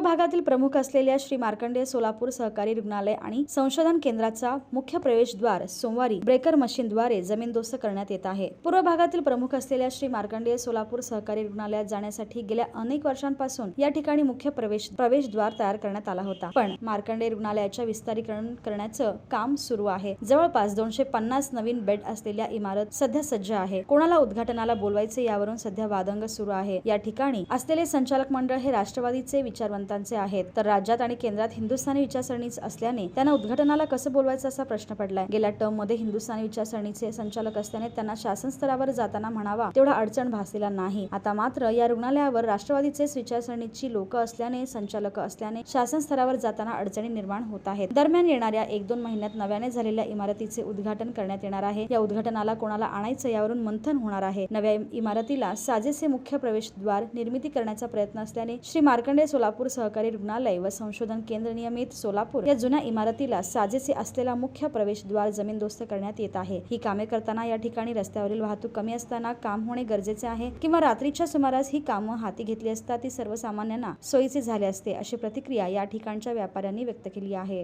प्रमुख असलेल्या श्री मार्कंडेय सोलापूर सहकारी रुग्णालय आणि संशोधन केंद्राचा मुख्य प्रवेशद्वार सोमवारी ब्रेकर मशीनद्वारे जमीनदोस्त करण्यात येत आहे. पूर्व भागातील प्रमुख असलेल्या श्री मार्कंडेय सोलापूर सहकारी रुग्णालयात जाण्यासाठी गेल्या अनेक वर्षांपासून या ठिकाणी मुख्य प्रवेश प्रवेशद्वार तयार करण्यात आला होता. पण मार्कंडेय रुग्णालयाच्या विस्तारीकरण करण्याचं काम सुरू आहे. जवळपास दोनशे पन्नास नवीन बेड असलेल्या इमारत सध्या सज्ज आहे. कोणाला उद्घाटनाला बोलवायचे यावरून सध्या वादंग सुरू आहे. या ठिकाणी असलेले संचालक मंडळ हे राष्ट्रवादीचे विचारवंतांचे आहेत. तर राज्यात आणि केंद्रात हिंदुस्थानी विचारसरणीच असल्याने त्यांना उद्घाटनाला कसं बोलवायचं असा प्रश्न पडलाय. गेल्या टर्ममध्ये हिंदुस्थानी विचारसरणीचे संचालक असल्याने त्यांना शासन स्तरावर जाताना म्हणावा तेवढा अडचण भासलेला नाही. आता मात्र या रुग्णालयावर राष्ट्रवादीचेच विचारसरणीची लोक असल्याने संचालक असल्याने शासन स्तरावर जाताना अडचणी निर्माण होत आहेत. दरम्यान येणाऱ्या एक दोन महिन्यात नव्याने झालेल्या इमारतीचे उद्घाटन करण्यात येणार आहे. या उद्घाटनाला कोणाला आणायचं यावरून मंथन होणार आहे. नव्या इमारतीला साजेसे मुख्य प्रवेशद्वार निर्मिती करण्याचा प्रयत्न असल्याने श्री मार्कंडे सोलापूर सहकारी रुग्णालय व संशोधन केंद्र नियमित सोलापूर या जुन्या इमारतीला साजेसे असलेला मुख्य प्रवेशद्वार जमीनदोस्त करण्यात येत आहे. ही कामे करताना या ठिकाणी रस्त्यावरील वाहतूक कमी असताना काम होणे गरजेचे आहे किंवा रात्रीच्या सुमारास ही कामं हाती घेतली असता ती सर्वसामान्यांना सोयीचे झाले असते अशी प्रतिक्रिया या ठिकाणच्या व्यापाऱ्यांनी व्यक्त केली आहे.